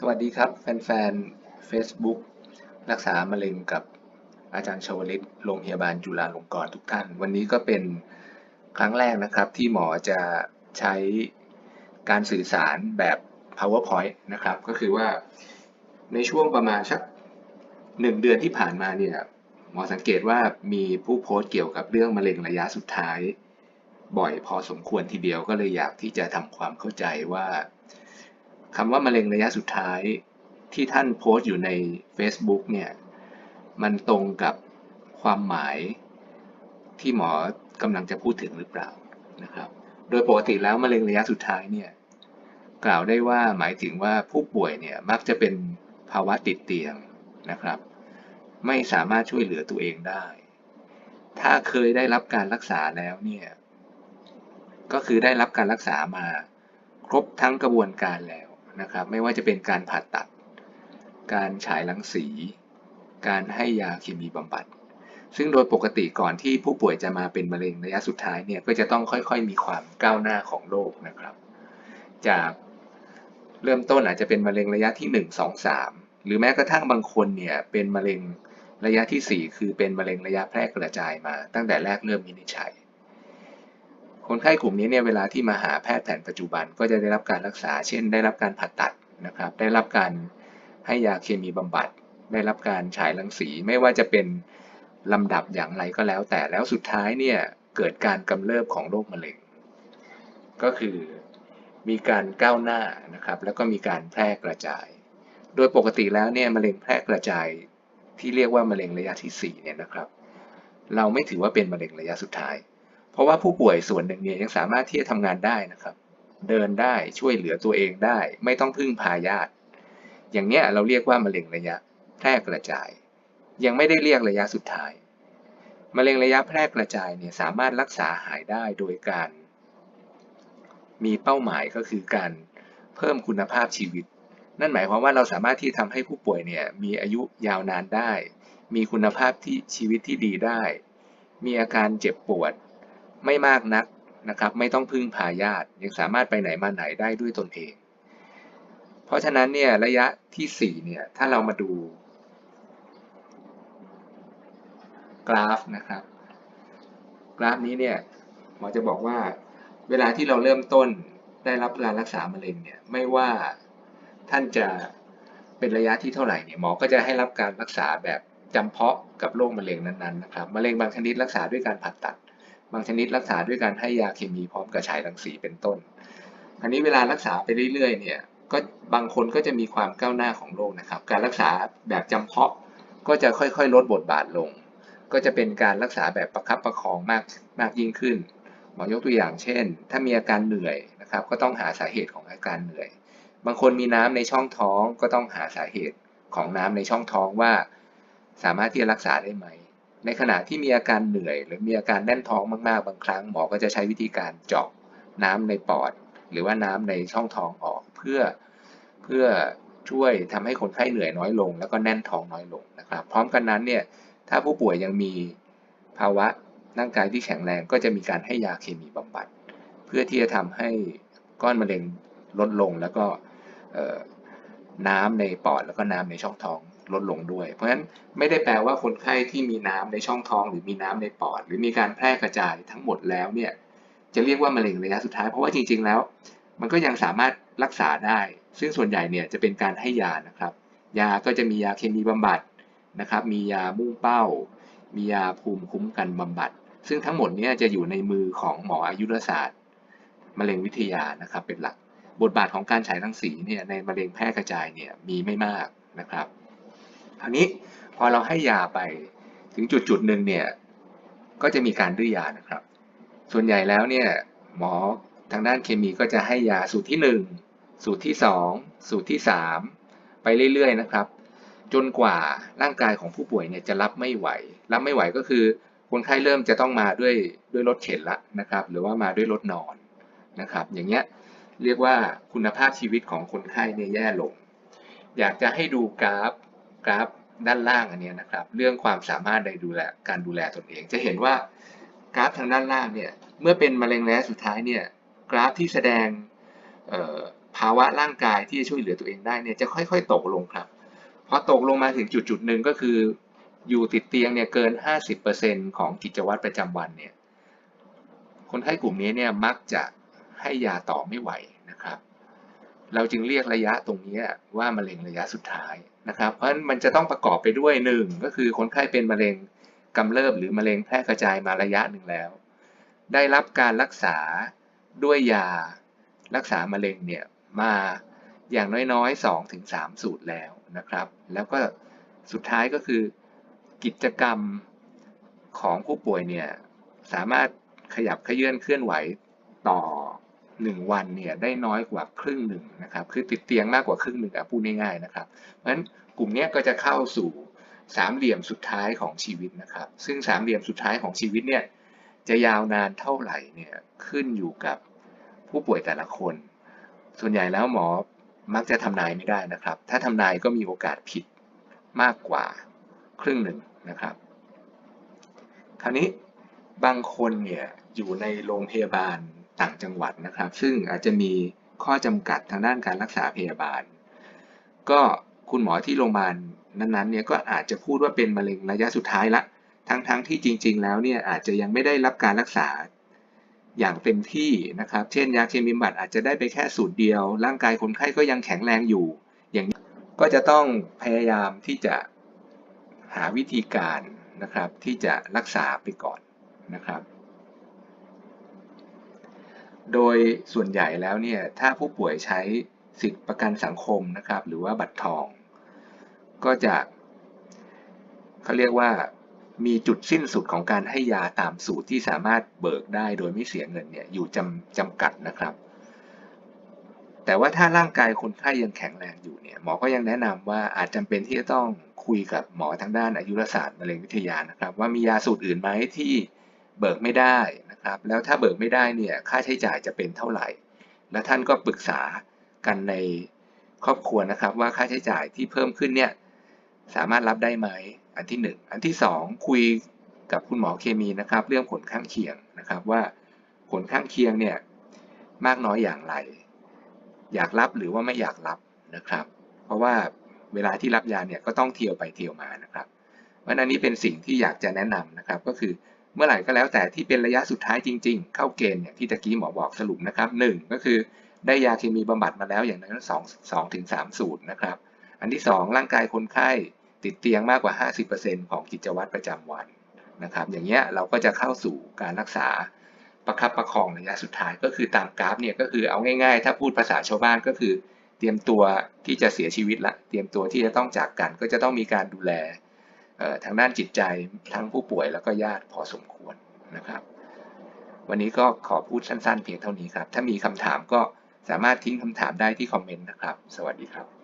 สวัสดีครับ แฟนๆ Facebook รักษามะเร็งกับอาจารย์ชวลิตโรงพยาบาลจุฬาลงกรณ์ทุกท่าน วันนี้ก็เป็นครั้งแรกนะครับที่หมอจะใช้การสื่อสารแบบ PowerPoint นะครับ ก็คือว่าในช่วงประมาณสักหนึ่งเดือนที่ผ่านมาเนี่ยหมอสังเกตว่ามีผู้โพสต์เกี่ยวกับเรื่องมะเร็งระยะสุดท้าย บ่อยพอสมควรทีเดียวก็เลยอยากที่จะทำความเข้าใจว่า คำว่ามะเร็งระยะสุดท้ายที่ท่านโพสต์อยู่ใน Facebook เนี่ย มันตรงกับความหมายที่หมอกำลังจะพูดถึงหรือเปล่านะครับ โดยปกติแล้วมะเร็งระยะสุดท้ายเนี่ยกล่าวได้ว่าหมายถึงว่าผู้ป่วยเนี่ยมักจะเป็นภาวะติดเตียงนะครับ ไม่สามารถช่วยเหลือตัวเองได้ ถ้าเคยได้รับการรักษาแล้วเนี่ยก็คือได้รับการรักษามาครบทั้งกระบวนการแล้ว นะครับ ไม่ว่าจะเป็นการผ่าตัด การฉายรังสี การให้ยาเคมีบำบัด ซึ่งโดยปกติก่อนที่ผู้ป่วยจะมาเป็นมะเร็งระยะสุดท้ายเนี่ยก็จะต้องค่อยๆ มีความก้าวหน้าของโรคนะครับ จากเริ่มต้นอาจจะเป็นมะเร็งระยะที่ 1 2 3 หรือแม้กระทั่งบางคนเนี่ยเป็นมะเร็งระยะที่ 4 คือเป็นมะเร็งระยะแพร่กระจายมา ตั้งแต่แรกเริ่มวินิจฉัย คนไข้กลุ่มนี้เนี่ยเวลาที่มาหาแพทย์แผนปัจจุบันก็จะได้รับการรักษา เช่น ได้รับการผ่าตัดนะครับ ได้รับการให้ยาเคมีบำบัด ได้รับการฉายรังสี ไม่ว่าจะเป็นลำดับอย่างไรก็แล้ว แต่แล้วสุดท้ายเนี่ยเกิดการกำเริบของโรคมะเร็ง ก็คือมีการก้าวหน้านะครับแล้วก็มีการแพร่กระจาย โดยปกติแล้วเนี่ยมะเร็งแพร่กระจายที่เรียกว่ามะเร็งระยะที่4เนี่ยนะครับ เราไม่ถือว่าเป็นมะเร็งระยะสุดท้าย เพราะว่าผู้ป่วยส่วนหนึ่งเนี่ยยังสามารถที่จะทำงานได้นะครับ เดินได้ช่วยเหลือตัวเองได้ ไม่ต้องพึ่งพาญาติ อย่างเนี้ยเราเรียกว่ามะเร็งระยะแพร่กระจาย ยังไม่ได้เรียกระยะสุดท้ายมะเร็งระยะแพร่กระจายเนี่ยสามารถรักษาหายได้โดยการ มีเป้าหมายก็คือการเพิ่มคุณภาพชีวิต นั่นหมายความว่าเราสามารถที่ทำให้ผู้ป่วยเนี่ยมีอายุยาวนานได้ มีคุณภาพที่ชีวิตที่ดีได้ มีอาการเจ็บปวด ไม่มากนักนะครับ ไม่ต้องพึ่งพาญาติ ยังสามารถไปไหนมาไหนได้ด้วยตนเอง เพราะฉะนั้นเนี่ยระยะที่4เนี่ยถ้าเรามาดู กราฟนะครับ กราฟนี้เนี่ยหมอจะบอกว่าเวลาที่เราเริ่มต้นได้รับการรักษามะเร็งเนี่ยไม่ว่าท่านจะเป็นระยะที่เท่าไหร่เนี่ยหมอก็จะให้รับการรักษาแบบจำเพาะกับโรคมะเร็งนั้นๆนะครับมะเร็งบางชนิดรักษาด้วยการผ่าตัด บางชนิดรักษาด้วยการให้ยาเคมีพร้อมกับฉายรังสีเป็นต้น อันนี้เวลารักษาไปเรื่อยๆเนี่ยก็บางคนก็จะมีความก้าวหน้าของโรคนะครับ การรักษาแบบจำเพาะก็จะค่อยๆ ลดบทบาทลง ก็จะเป็นการรักษาแบบประคับประคองมากมากยิ่งขึ้น หมอยกตัวอย่างเช่น ถ้ามีอาการเหนื่อยนะครับ ก็ต้องหาสาเหตุของอาการเหนื่อย บางคนมีน้ำในช่องท้องก็ต้องหาสาเหตุของน้ำในช่องท้องว่า สามารถที่จะรักษาได้ไหม ในขณะที่มีอาการเหนื่อย หรือมีอาการแน่นท้องมากๆ บางครั้งหมอก็จะใช้วิธีการเจาะน้ำในปอด หรือว่าน้ำในช่องท้องออกเพื่อเพื่อช่วยทำให้คนไข้เหนื่อยน้อยลง แล้วก็แน่นท้องน้อยลงนะครับ พร้อมกันนั้นเนี่ยถ้าผู้ป่วยยังมีภาวะร่างกายที่แข็งแรงก็จะมีการให้ยาเคมีบำบัด เพื่อที่จะทำให้ก้อนมะเร็งลดลงแล้วก็น้ำในปอดแล้วก็น้ำในช่องท้อง ลดลงด้วย เพราะฉะนั้นไม่ได้แปลว่าคนไข้ที่มีน้ำในช่องท้อง หรือมีน้ำในปอด หรือมีการแพร่กระจายทั้งหมดแล้วเนี่ยจะเรียกว่ามะเร็งระยะสุดท้ายเพราะว่าจริง ๆ แล้ว มันก็ยังสามารถรักษาได้ ซึ่งส่วนใหญ่เนี่ยจะเป็นการให้ยานะครับ ยาก็จะมียาเคมีบำบัดนะครับ มียามุ่งเป้า มียาภูมิคุ้มกันบำบัด ซึ่งทั้งหมดนี้จะอยู่ในมือของหมออายุรศาสตร์ มะเร็งวิทยานะครับเป็นหลัก บทบาทของการฉายรังสีเนี่ยในมะเร็งแพร่กระจายเนี่ยมีไม่มากนะครับาวนี้พอเราให้ยาไปถึงจุดจุดหนึ่งเนี่ยก็จะมีการดื้อยานะครับ ส่วนใหญ่แล้วเนี่ยหมอทางด้านเคมีก็จะให้ยาสูตรที่ 1 สูตรที่ 2 สูตรที่ 3 ไปเรื่อยๆนะครับ จนกว่าร่างกายของผู้ป่วยเนี่ยจะรับไม่ไหว รับไม่ไหวก็คือคนไข้เริ่มจะต้องมาด้วยด้วยรถเข็นละนะครับ หรือว่ามาด้วยรถนอนนะครับ อย่างเงี้ยเรียกว่าคุณภาพชีวิตของคนไข้เนี่ยแย่ลง อยากจะให้ดูกราฟ กราฟด้านล่างอันนี้นะครับ เรื่องความสามารถในดูแลการดูแลตนเอง จะเห็นว่ากราฟทางด้านล่างเนี่ยเมื่อเป็นมะเร็งระยะสุดท้ายเนี่ยกราฟที่แสดงภาวะร่างกายที่จะช่วยเหลือตัวเองได้เนี่ยจะค่อย ๆ ตกลงครับพอตกลงมาถึงจุดจุดๆหนึ่งก็คือ อยู่ติดเตียงเนี่ยเกิน 50%ของกิจวัตรประจำวันเนี่ยคนไข้กลุ่มนี้เนี่ยมักจะให้ยาต่อไม่ไหวนะครับ เราจึงเรียกระยะตรงนี้ว่ามะเร็งระยะสุดท้าย นะครับ เพราะฉะนั้นมันจะต้องประกอบไปด้วยหนึ่งก็คือคนไข้เป็นมะเร็งกำเริบหรือมะเร็งแพร่กระจายมาระยะหนึ่งแล้ว ได้รับการรักษาด้วยยารักษามะเร็งเนี่ยมาอย่างน้อยๆ2ถึง3สูตรแล้วนะครับ แล้วก็สุดท้ายก็คือกิจกรรมของผู้ป่วยเนี่ยสามารถขยับขยื่นเคลื่อนไหวต่อ 1 วันเนี่ยได้น้อยกว่าครึ่งหนึ่งนะครับ คือติดเตียงมากกว่าครึ่งหนึ่งอะพูดง่ายๆนะครับ เพราะฉะนั้นกลุ่มเนี้ยก็จะเข้าสู่สามเหลี่ยมสุดท้ายของชีวิตนะครับ ซึ่งสามเหลี่ยมสุดท้ายของชีวิตเนี่ยจะยาวนานเท่าไหร่เนี่ยขึ้นอยู่กับผู้ป่วยแต่ละคน ส่วนใหญ่แล้วหมอมักจะทำนายไม่ได้นะครับ ถ้าทำนายก็มีโอกาสผิดมากกว่าครึ่งหนึ่งนะครับ คราวนี้บางคนเนี่ยอยู่ในโรงพยาบาล ต่างจังหวัดนะครับ ซึ่งอาจจะมีข้อจำกัดทางด้านการรักษาพยาบาล ก็คุณหมอที่โรงพยาบาลนั้นๆเนี่ยก็อาจจะพูดว่าเป็นมะเร็งระยะสุดท้ายละ ทั้งๆที่จริง ๆ แล้วเนี่ยอาจจะยังไม่ได้รับการรักษาอย่างเต็มที่นะครับ เช่นยาเคมีบำบัดอาจจะได้ไปแค่สูตรเดียว ร่างกายคนไข้ก็ยังแข็งแรงอยู่ อย่างนี้ก็จะต้องพยายามที่จะหาวิธีการนะครับที่จะรักษาไปก่อนนะครับ โดยส่วนใหญ่แล้วเนี่ยถ้าผู้ป่วยใช้สิทธิประกันสังคมนะครับ หรือว่าบัตรทอง ก็จะเขาเรียกว่ามีจุดสิ้นสุดของการให้ยาตามสูตรที่สามารถเบิกได้โดยไม่เสียเงินเนี่ยอยู่จำจำกัดนะครับ แต่ว่าถ้าร่างกายคนไข้ยังแข็งแรงอยู่เนี่ยหมอก็ยังแนะนำว่าอาจจำเป็นที่จะต้องคุยกับหมอทางด้านอายุรศาสตร์มะเร็งวิทยานะครับ ว่ามียาสูตรอื่นไหมที่เบิกไม่ได้ นะครับแล้วถ้าเบิกไม่ได้เนี่ยค่าใช้จ่ายจะเป็นเท่าไหร่ และท่านก็ปรึกษากันในครอบครัวนะครับ ว่าค่าใช้จ่ายที่เพิ่มขึ้นเนี่ยสามารถรับได้ไหมอันที่ 1 อันที่ 2 คุยกับคุณหมอเคมีนะครับ เรื่องผลข้างเคียงนะครับว่าผลข้างเคียงเนี่ยมากน้อยอย่างไร อยากรับหรือว่าไม่อยากรับนะครับ เพราะว่าเวลาที่รับยาเนี่ยก็ต้องเที่ยวไปเที่ยวมานะครับเพราะอันนี้เป็นสิ่งที่อยากจะแนะนำนะครับก็คือ เมื่อไหร่ก็แล้วแต่ที่เป็นระยะสุดท้ายจริง ๆ เข้าเกณฑ์เนี่ยที่ตะกี้หมอบอกสรุปนะครับหนึ่งก็คือได้ยาเคมีบำบัดมาแล้วอย่างนั้นสองสองถึงสามสูตรนะครับ อันที่สองร่างกายคนไข้ติดเตียงมากกว่า 50%ของกิจวัตรประจำวันนะครับ อย่างเงี้ยเราก็จะเข้าสู่การรักษาประคับประคองระยะสุดท้ายก็คือตามกราฟเนี่ยก็คือเอาง่ายๆ ถ้าพูดภาษาชาวบ้านก็คือ เตรียมตัวที่จะเสียชีวิตละ เตรียมตัวที่จะต้องจากกัน ก็จะต้องมีการดูแล ทางด้านจิตใจทั้งผู้ป่วยแล้วก็ญาติพอสมควรนะครับ วันนี้ก็ขอพูดสั้นๆ เพียงเท่านี้ครับ ถ้ามีคำถามก็สามารถทิ้งคำถามได้ที่คอมเมนต์นะครับ สวัสดีครับ